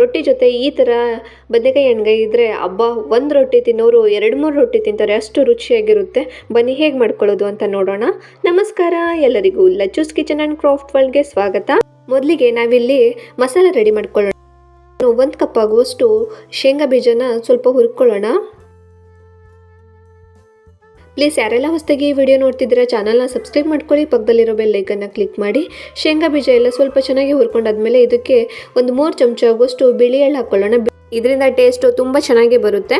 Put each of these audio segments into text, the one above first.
ರೊಟ್ಟಿ ಜೊತೆ ಈ ಥರ ಬದನೆಕಾಯಿ ಎಣ್ಗಾಯಿ ಇದ್ದರೆ ಹಬ್ಬ ಒಂದು ರೊಟ್ಟಿ ತಿನ್ನೋರು ಎರಡು ಮೂರು ರೊಟ್ಟಿ ತಿಂತಾರೆ, ಅಷ್ಟು ರುಚಿಯಾಗಿರುತ್ತೆ. ಬನ್ನಿ, ಹೇಗೆ ಮಾಡ್ಕೊಳ್ಳೋದು ಅಂತ ನೋಡೋಣ. ನಮಸ್ಕಾರ, ಎಲ್ಲರಿಗೂ ಲಚ್ಚೂಸ್ ಕಿಚನ್ ಆ್ಯಂಡ್ ಕ್ರಾಫ್ಟ್ ವರ್ಲ್ಡ್ಗೆ ಸ್ವಾಗತ. ಮೊದಲಿಗೆ ನಾವಿಲ್ಲಿ ಮಸಾಲೆ ರೆಡಿ ಮಾಡ್ಕೊಳ್ಳೋಣ. ಒಂದು ಕಪ್ ಆಗುವಷ್ಟು ಶೇಂಗಾ ಬೀಜನ ಸ್ವಲ್ಪ ಹುರ್ಕೊಳ್ಳೋಣ. ಪ್ಲೀಸ್ ಯಾರೆಲ್ಲ ಹೊಸದಾಗಿ ಈ ವಿಡಿಯೋ ನೋಡ್ತಿದ್ದೀರಾ ಚಾನಲ್ನ ಸಬ್ಸ್ಕ್ರೈಬ್ ಮಾಡ್ಕೊಳ್ಳಿ, ಪಕ್ಕದಲ್ಲಿರೋ ಬೆಲ್ ಲೈಕನ್ನು ಕ್ಲಿಕ್ ಮಾಡಿ. ಶೇಂಗಾ ಬೀಜ ಎಲ್ಲ ಸ್ವಲ್ಪ ಚೆನ್ನಾಗಿ ಹುರ್ಕೊಂಡಾದ್ಮೇಲೆ ಇದಕ್ಕೆ ಒಂದು ಮೂರು ಚಮಚ ಆಗುವಷ್ಟು ಬಿಳಿ ಎಳ್ಳು ಹಾಕ್ಕೊಳ್ಳೋಣ ಇದರಿಂದ ಟೇಸ್ಟು ತುಂಬ ಚೆನ್ನಾಗಿ ಬರುತ್ತೆ.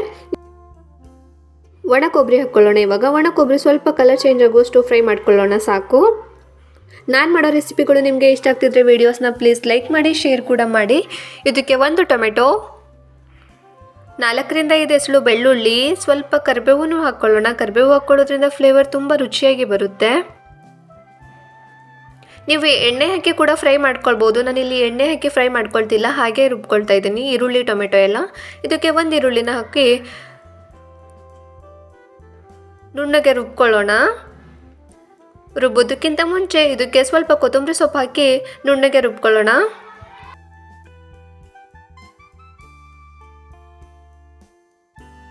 ಒಣ ಕೊಬ್ಬರಿ ಹಾಕ್ಕೊಳ್ಳೋಣ ಇವಾಗ. ಒಣ ಕೊಬ್ಬರಿ ಸ್ವಲ್ಪ ಕಲರ್ ಚೇಂಜ್ ಆಗುವಷ್ಟು ಫ್ರೈ ಮಾಡ್ಕೊಳ್ಳೋಣ, ಸಾಕು. ನಾನು ಮಾಡೋ ರೆಸಿಪಿಗಳು ನಿಮಗೆ ಇಷ್ಟ ಆಗ್ತಿದ್ರೆ ವೀಡಿಯೋಸ್ನ ಪ್ಲೀಸ್ ಲೈಕ್ ಮಾಡಿ ಶೇರ್ ಕೂಡ ಮಾಡಿ. ಇದಕ್ಕೆ ಒಂದು ಟೊಮೆಟೊ ನಾಲ್ಕರಿಂದ ಐದು ಹೆಸಳು ಬೆಳ್ಳುಳ್ಳಿ, ಸ್ವಲ್ಪ ಕರ್ಬೇವು ಹಾಕ್ಕೊಳ್ಳೋಣ ಕರಿಬೇವು ಹಾಕ್ಕೊಳ್ಳೋದ್ರಿಂದ ಫ್ಲೇವರ್ ತುಂಬ ರುಚಿಯಾಗಿ ಬರುತ್ತೆ. ನೀವು ಎಣ್ಣೆ ಹಾಕಿ ಕೂಡ ಫ್ರೈ ಮಾಡ್ಕೊಳ್ಬೋದು. ನಾನಿಲ್ಲಿ ಎಣ್ಣೆ ಹಾಕಿ ಫ್ರೈ ಮಾಡ್ಕೊಳ್ತಿಲ್ಲ, ಹಾಗೆ ರುಬ್ಕೊಳ್ತಾ ಇದ್ದೀನಿ. ಈರುಳ್ಳಿ, ಟೊಮೆಟೊ ಎಲ್ಲ. ಇದಕ್ಕೆ ಒಂದು ಈರುಳ್ಳಿನ ಹಾಕಿ ನುಣ್ಣಗೆ ರುಬ್ಕೊಳ್ಳೋಣ. ರುಬ್ಬೋದಕ್ಕಿಂತ ಮುಂಚೆ ಇದಕ್ಕೆ ಸ್ವಲ್ಪ ಕೊತ್ತಂಬರಿ ಸೊಪ್ಪು ಹಾಕಿ ನುಣ್ಣಗೆ ರುಬ್ಕೊಳ್ಳೋಣ.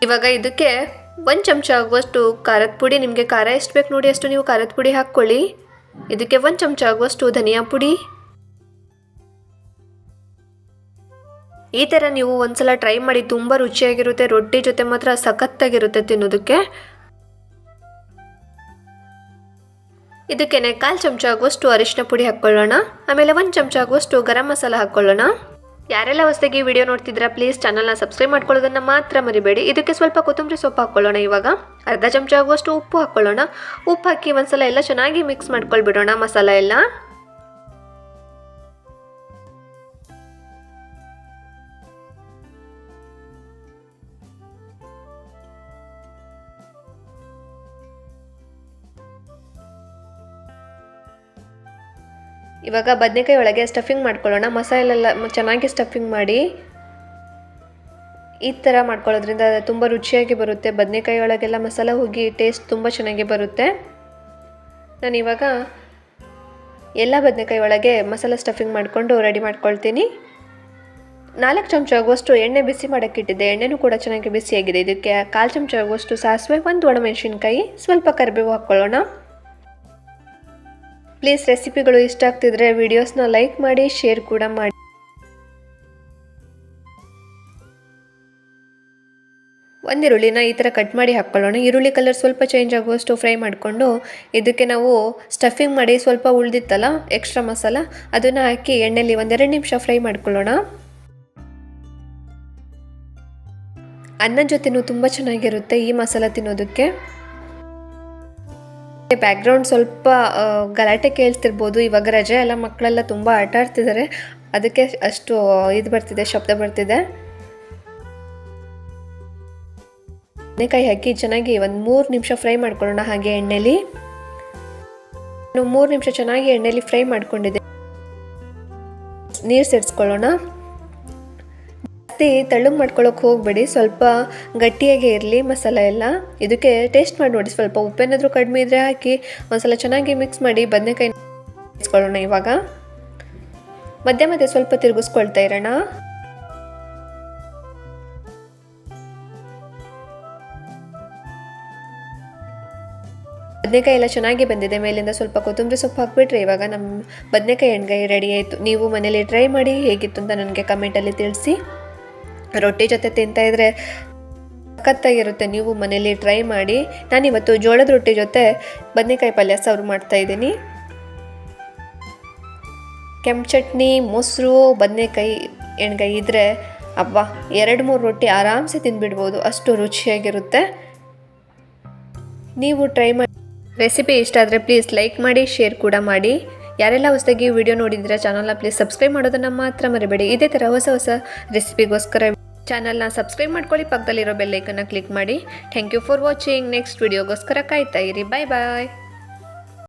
ಇವಾಗ ಇದಕ್ಕೆ ಒಂದು ಚಮಚ ಆಗುವಷ್ಟು ಖಾರದ ಪುಡಿ, ನಿಮಗೆ ಖಾರ ಎಷ್ಟು ಬೇಕು ನೋಡಿ ಅಷ್ಟು ನೀವು ಖಾರದ ಪುಡಿ ಹಾಕ್ಕೊಳ್ಳಿ. ಇದಕ್ಕೆ ಒಂದು ಚಮಚ ಆಗುವಷ್ಟು ಧನಿಯಾ ಪುಡಿ. ಈ ಥರ ನೀವು ಒಂದ್ಸಲ ಟ್ರೈ ಮಾಡಿ, ತುಂಬ ರುಚಿಯಾಗಿರುತ್ತೆ, ರೊಟ್ಟಿ ಜೊತೆ ಮಾತ್ರ ಸಖತ್ತಾಗಿರುತ್ತೆ ತಿನ್ನೋದಕ್ಕೆ. ಇದಕ್ಕೆ ಕಾಲು ಚಮಚ ಆಗುವಷ್ಟು ಅರಿಶಿನ ಪುಡಿ ಹಾಕ್ಕೊಳ್ಳೋಣ. ಆಮೇಲೆ ಒಂದು ಚಮಚ ಆಗುವಷ್ಟು ಗರಂ ಮಸಾಲ ಹಾಕ್ಕೊಳ್ಳೋಣ. ಯಾರೆಲ್ಲ ಹೊಸದಾಗಿ ವಿಡಿಯೋ ನೋಡ್ತಿದ್ದೀರಾ ಪ್ಲೀಸ್ ಚಾನಲ್ನ ಸಬ್ಸ್ಕ್ರೈಬ್ ಮಾಡ್ಕೊಳ್ಳೋದನ್ನು ಮಾತ್ರ ಮರಿಬೇಡಿ. ಇದಕ್ಕೆ ಸ್ವಲ್ಪ ಕೊತ್ತಂಬರಿ ಸೊಪ್ಪು ಹಾಕ್ಕೊಳ್ಳೋಣ ಇವಾಗ. ಅರ್ಧ ಚಮಚ ಆಗುವಷ್ಟು ಉಪ್ಪು ಹಾಕ್ಕೊಳ್ಳೋಣ. ಉಪ್ಪು ಹಾಕಿ ಒಂದ್ಸಲ ಎಲ್ಲ ಚೆನ್ನಾಗಿ ಮಿಕ್ಸ್ ಮಾಡ್ಕೊಳ್ಬಿಡೋಣ ಮಸಾಲ ಎಲ್ಲ. ಇವಾಗ ಬದನೆಕಾಯಿ ಒಳಗೆ ಸ್ಟಫಿಂಗ್ ಮಾಡ್ಕೊಳ್ಳೋಣ. ಮಸಾಲೆಲ್ಲ ಚೆನ್ನಾಗಿ ಸ್ಟಫಿಂಗ್ ಮಾಡಿ ಈ ಥರ ಮಾಡ್ಕೊಳ್ಳೋದ್ರಿಂದ ತುಂಬ ರುಚಿಯಾಗಿ ಬರುತ್ತೆ. ಬದನೆಕಾಯಿ ಒಳಗೆಲ್ಲ ಮಸಾಲ ಹೋಗಿ ಟೇಸ್ಟ್ ತುಂಬ ಚೆನ್ನಾಗಿ ಬರುತ್ತೆ. ನಾನು ಇವಾಗ ಎಲ್ಲ ಬದನೆಕಾಯಿ ಒಳಗೆ ಮಸಾಲ ಸ್ಟಫಿಂಗ್ ಮಾಡಿಕೊಂಡು ರೆಡಿ ಮಾಡ್ಕೊಳ್ತೀನಿ. ನಾಲ್ಕು ಚಮಚ ಆಗುವಷ್ಟು ಎಣ್ಣೆ ಬಿಸಿ ಮಾಡೋಕ್ಕಿಟ್ಟಿದ್ದೆ ಎಣ್ಣೆನೂ ಕೂಡ ಚೆನ್ನಾಗಿ ಬಿಸಿಯಾಗಿದೆ. ಇದಕ್ಕೆ ಕಾಲು ಚಮಚ ಆಗುವಷ್ಟು ಸಾಸಿವೆ, ಒಂದು ಒಣಮೆಣಸಿನ್ಕಾಯಿ ಸ್ವಲ್ಪ ಕರಿಬೇವು ಹಾಕ್ಕೊಳ್ಳೋಣ. ಪ್ಲೀಸ್ ರೆಸಿಪಿಗಳು ಇಷ್ಟ ಆಗ್ತಿದ್ರೆ ವಿಡಿಯೋಸ್ನ ಲೈಕ್ ಮಾಡಿ, ಶೇರ್ ಕೂಡ ಮಾಡಿ. ಒಂದು ಈರುಳ್ಳಿನ ಈ ಥರ ಕಟ್ ಮಾಡಿ ಹಾಕ್ಕೊಳ್ಳೋಣ. ಈರುಳ್ಳಿ ಕಲರ್ ಸ್ವಲ್ಪ ಚೇಂಜ್ ಆಗುವಷ್ಟು ಫ್ರೈ ಮಾಡಿಕೊಂಡು, ಇದಕ್ಕೆ ನಾವು ಸ್ಟಫಿಂಗ್ ಮಾಡಿ ಸ್ವಲ್ಪ ಉಳಿದಿತ್ತಲ್ಲ ಎಕ್ಸ್ಟ್ರಾ ಮಸಾಲ, ಅದನ್ನು ಹಾಕಿ ಎಣ್ಣೆಲಿ ಒಂದೆರಡು ನಿಮಿಷ ಫ್ರೈ ಮಾಡ್ಕೊಳ್ಳೋಣ. ಅನ್ನ ಜೊತೆನೂ ತುಂಬ ಚೆನ್ನಾಗಿರುತ್ತೆ ಈ ಮಸಾಲ ತಿನ್ನೋದಕ್ಕೆ. ಬ್ಯಾಕ್ಗ್ರೌಂಡ್ ಸ್ವಲ್ಪ ಗಲಾಟೆ ಕೇಳ್ತಿರ್ಬೋದು. ಇವಾಗ ರಜೆ ಎಲ್ಲ ಮಕ್ಕಳೆಲ್ಲ ತುಂಬ ಆಟ ಆಡ್ತಿದ್ದಾರೆ ಅದಕ್ಕೆ ಅಷ್ಟು ಇದು ಬರ್ತಿದೆ, ಶಬ್ದ ಬರ್ತಿದೆ. ಬದನೆಕಾಯಿ ಹಾಕಿ ಚೆನ್ನಾಗಿ ಒಂದು ಮೂರು ನಿಮಿಷ ಫ್ರೈ ಮಾಡ್ಕೊಳ್ಳೋಣ ಹಾಗೆ ಎಣ್ಣೆಲಿ. ಮೂರು ನಿಮಿಷ ಚೆನ್ನಾಗಿ ಎಣ್ಣೆಲಿ ಫ್ರೈ ಮಾಡ್ಕೊಂಡಿದ್ದೆ. ನೀರು ಸೇರಿಸ್ಕೊಳ್ಳೋಣ. ಜಾಸ್ತಿ ತಳ್ಳಗೆ ಮಾಡ್ಕೊಳ್ಳೋಕೆ ಹೋಗಬೇಡಿ, ಸ್ವಲ್ಪ ಗಟ್ಟಿಯಾಗಿ ಇರಲಿ ಮಸಾಲ ಎಲ್ಲ. ಇದಕ್ಕೆ ಟೇಸ್ಟ್ ಮಾಡಿ ನೋಡಿ, ಸ್ವಲ್ಪ ಉಪ್ಪೇನಾದರೂ ಕಡಿಮೆ ಇದ್ದರೆ ಹಾಕಿ, ಒಂದ್ಸಲ ಚೆನ್ನಾಗಿ ಮಿಕ್ಸ್ ಮಾಡಿ ಬದನೆಕಾಯಿ ಇಸ್ಕೊಳ್ಳೋಣ ಇವಾಗ. ಮಧ್ಯ ಮಧ್ಯೆ ಸ್ವಲ್ಪ ತಿರುಗಿಸ್ಕೊಳ್ತಾ ಇರೋಣ. ಬದನೆಕಾಯಿ ಎಲ್ಲ ಚೆನ್ನಾಗಿ ಬಂದಿದೆ, ಮೇಲಿಂದ ಸ್ವಲ್ಪ ಕೊತ್ತಂಬರಿ ಸೊಪ್ಪು ಹಾಕ್ಬಿಟ್ರೆ ಇವಾಗ ನಮ್ಮ ಬದನೆಕಾಯಿ ಎಣ್ಗಾಯಿ ರೆಡಿ ಆಯಿತು. ನೀವು ಮನೇಲಿ ಟ್ರೈ ಮಾಡಿ ಹೇಗಿತ್ತು ಅಂತ ನನಗೆ ಕಮೆಂಟಲ್ಲಿ ತಿಳಿಸಿ. ರೊಟ್ಟಿ ಜೊತೆ ತಿಂತಾ ಇದ್ರೆ ಸಖತ್ತಾಗಿರುತ್ತೆ. ನೀವು ಮನೇಲಿ ಟ್ರೈ ಮಾಡಿ. ನಾನಿವತ್ತು ಜೋಳದ ರೊಟ್ಟಿ ಜೊತೆ ಬದನೆಕಾಯಿ ಪಲ್ಯ ಸರ್ವ್ ಮಾಡ್ತಾ ಇದ್ದೀನಿ. ಕೆಂಪು ಚಟ್ನಿ, ಮೊಸರು, ಬದನೆಕಾಯಿ, ಎಣ್ಗಾಯಿ ಇದ್ದರೆ ಅಬ್ಬ ಎರಡು ಮೂರು ರೊಟ್ಟಿ ಆರಾಮ್ಸೆ ತಿಂದ್ಬಿಡ್ಬೋದು. ಅಷ್ಟು ರುಚಿಯಾಗಿರುತ್ತೆ. ನೀವು ಟ್ರೈ ಮಾಡಿ. ರೆಸಿಪಿ ಇಷ್ಟ ಆದರೆ ಪ್ಲೀಸ್ ಲೈಕ್ ಮಾಡಿ ಶೇರ್ ಕೂಡ ಮಾಡಿ. ಯಾರೆಲ್ಲ ಹೊಸದಾಗಿ ವಿಡಿಯೋ ನೋಡಿದ್ರೆ ಚಾನಲ್ನ ಪ್ಲೀಸ್ ಸಬ್ಸ್ಕ್ರೈಬ್ ಮಾಡೋದನ್ನು ಮಾತ್ರ ಮರಿಬೇಡಿ. ಇದೇ ಥರ ಹೊಸ ಹೊಸ ರೆಸಿಪಿಗೋಸ್ಕರ ಚಾನಲ್ನ ಸಬ್ಸ್ಕ್ರೈಬ್ ಮಾಡ್ಕೊಳ್ಳಿ, ಪಕ್ಕದಲ್ಲಿರೋ ಬೆಲ್ಲೈಕನ್ನ ಕ್ಲಿಕ್ ಮಾಡಿ. Thank you for watching next ವಿಡಿಯೋಗೋಸ್ಕರ ಕಾಯ್ತಾ ಇರಿ. ಬಾಯ್ ಬಾಯ್